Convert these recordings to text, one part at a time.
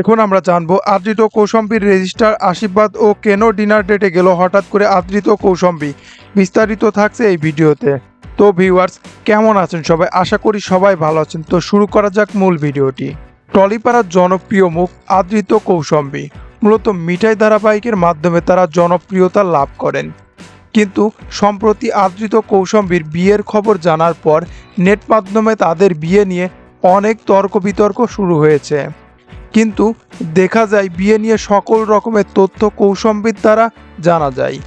এখন আমরা জানব আদৃত কৌশম্বীর রেজিস্টার আশীর্বাদ ও কেন ডিনার ডেটে গেল হঠাৎ করে আদৃত কৌশম্বী? বিস্তারিত থাকছে এই ভিডিওতে। তো ভিউয়ার্স, কেমন আছেন সবাই? আশা করি সবাই ভালো আছেন। তো শুরু করা যাক মূল ভিডিওটি। টলিপাড়ার জনপ্রিয় মুখ আদৃত কৌশম্বী। মূলত মিঠাই ধারাবাহিকের মাধ্যমে তারা জনপ্রিয়তা লাভ করেন। কিন্তু সম্প্রতি আদৃত কৌশম্বীর বিয়ের খবর জানার পর নেট মাধ্যমে তাদের বিয়ে নিয়ে অনেক তর্ক বিতর্ক শুরু হয়েছে। কিন্তু দেখা যায় বিয়ে নিয়ে সকল রকমের তথ্য কৌশম্বীর দ্বারা জানা যায়।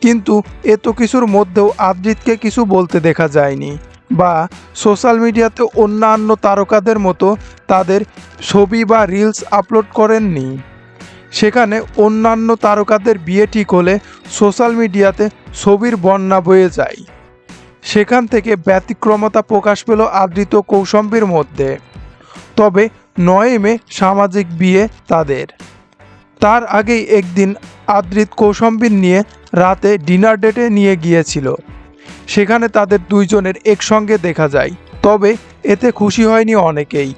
কিন্তু এত কিছুর মধ্যেও আদ্রিতকে কিছু বলতে দেখা যায়নি বা সোশ্যাল মিডিয়াতে অন্যান্য তারকাদের মতো তাদের ছবি বা রিলস আপলোড করেননি। সেখানে অন্যান্য তারকাদের বিয়ে ঠিক হলে সোশ্যাল মিডিয়াতে ছবির বন্যা বয়ে যায়। সেখান থেকে ব্যতিক্রমতা প্রকাশ পেল আদৃত কৌশম্বীর মধ্যে। তবে নয় মে সামাজিক বিয়ে তাদের। তার আগেই একদিন আদৃত কৌশম্বীর নিয়ে রাতে ডিনার ডেটে নিয়ে গিয়েছিল। সেখানে তাদের দুইজনের একসঙ্গে দেখা যায়। তবে এতে খুশি হয়নি অনেকেই।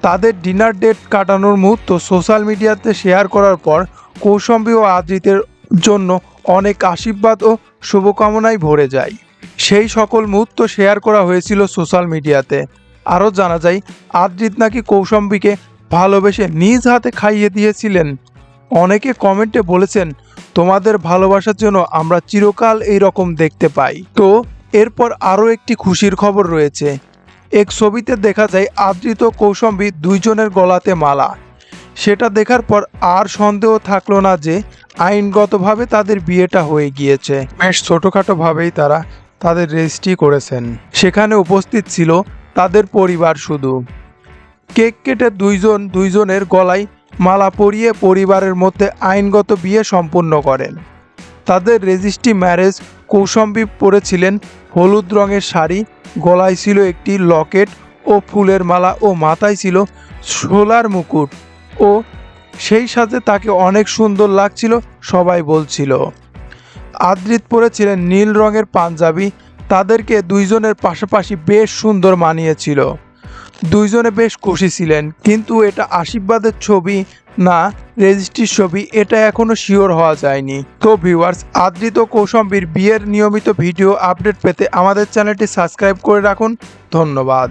তাদের ডিনার ডেট কাটানোর মুহূর্ত সোশ্যাল মিডিয়াতে শেয়ার করার পর কৌশম্বী ও আদৃতের জন্য অনেক আশীর্বাদ ও শুভকামনায় ভরে যায়। সেই সকল মুহূর্ত শেয়ার করা হয়েছিল সোশ্যাল মিডিয়াতে। আরও জানা যায়, আদ্রিত নাকি কৌশম্বীকে ভালোবেসে নিজ হাতে খাইয়ে দিয়েছিলেন। অনেকে কমেন্টে বলেছেন, তোমাদের ভালোবাসার জন্য আমরা চিরকাল এই রকম দেখতে পাই। তো, এরপর আরও একটি খুশির খবর রয়েছে। এক ছবিতে দেখা যায় আদৃত কৌশম্বী দুইজনের গলাতে মালা। সেটা দেখার পর আর সন্দেহ থাকল না যে, আইনগতভাবে তাদের বিয়েটা হয়ে গিয়েছে। বেশ ছোটোখাটোভাবেই তারা তাদের রেজিস্ট্রি করেছেন। সেখানে উপস্থিত ছিল তাদের পরিবার শুধু। কেক কেটে দুইজন দুইজনের গলায় মালা পরিয়ে পরিবারের মধ্যে আইনগত বিয়ে সম্পূর্ণ করেন। তাদের রেজিস্ট্রি ম্যারেজ কৌশম্বী পরেছিলেন হলুদ রঙের শাড়ি, গলায় ছিল একটি লকেট ও ফুলের মালা ও মাথায় ছিল সোলার মুকুট ও সেই সাথে তাকে অনেক সুন্দর লাগছিল, সবাই বলছিল। আদ্রিত পরেছিলেন নীল রঙের পাঞ্জাবি তাদেরকে দুইজনের পাশাপাশি বেশ সুন্দর মানিয়েছিল। দুইজনে বেশ খুশি ছিলেন, কিন্তু এটা আশীর্বাদের ছবি না, রেজিস্ট্রির ছবি, এটা এখনও শিওর হওয়া যায়নি। তো ভিউয়ার্স, আদৃত কৌশম্বীর বিয়ের নিয়মিত ভিডিও আপডেট পেতে আমাদের চ্যানেলটি সাবস্ক্রাইব করে রাখুন। ধন্যবাদ।